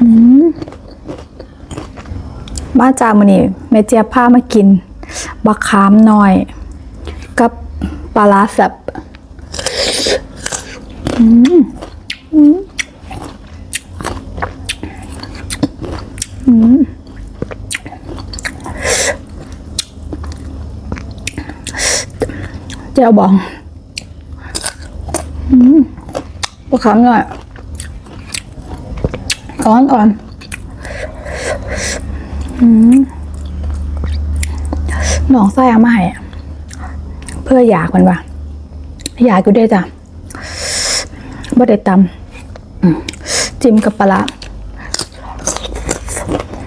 อืมาจากมื้อนี้แม่เจียบพามากิน บักขามหน้อย กับปลาร้าแซ่บอืมอืมอืมเจ้าบองอืมบักขามหน้อย อ่อนอ่อนอืมหนองไส้อามาให้เพื่ออยากมันว่ะอยากอยู่ด้จ้ะบ่ได้ตำจิ้มกับปลาร้า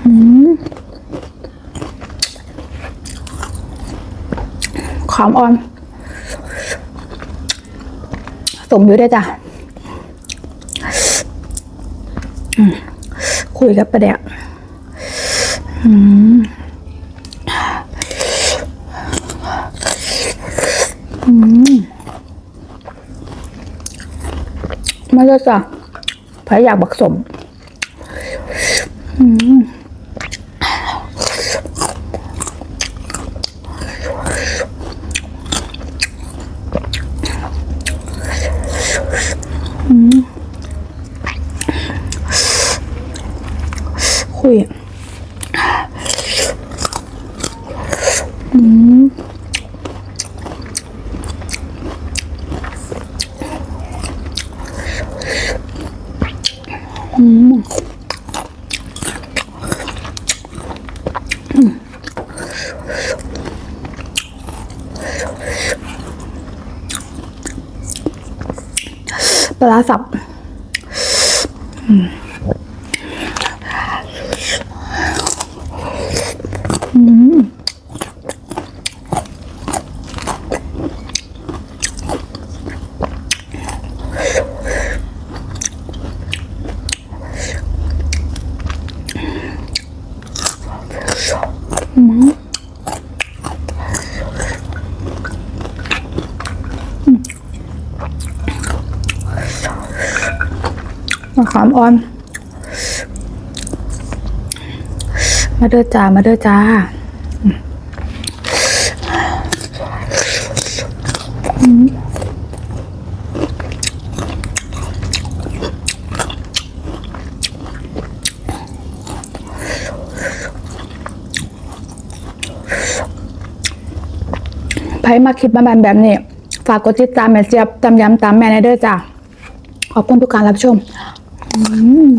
อืมขามอ่อน สมอยู่ด้จ้ะอืม คุยกับประเดี๋ยวอืมอืมมาเลยจ้ะพายอยากบักสม อืม คุยอืมอืมปลาร้าสับม มะขามอ่อน มาเด้อจ้า มาเด้อจ้า ไผมาคลิปมาแบบแบบนี้ ฝากกดติดตามแม่เจี๊ยบตามย้ำตามแม่ในเด้อจ้ะขอบคุณทุกการรับชม อืม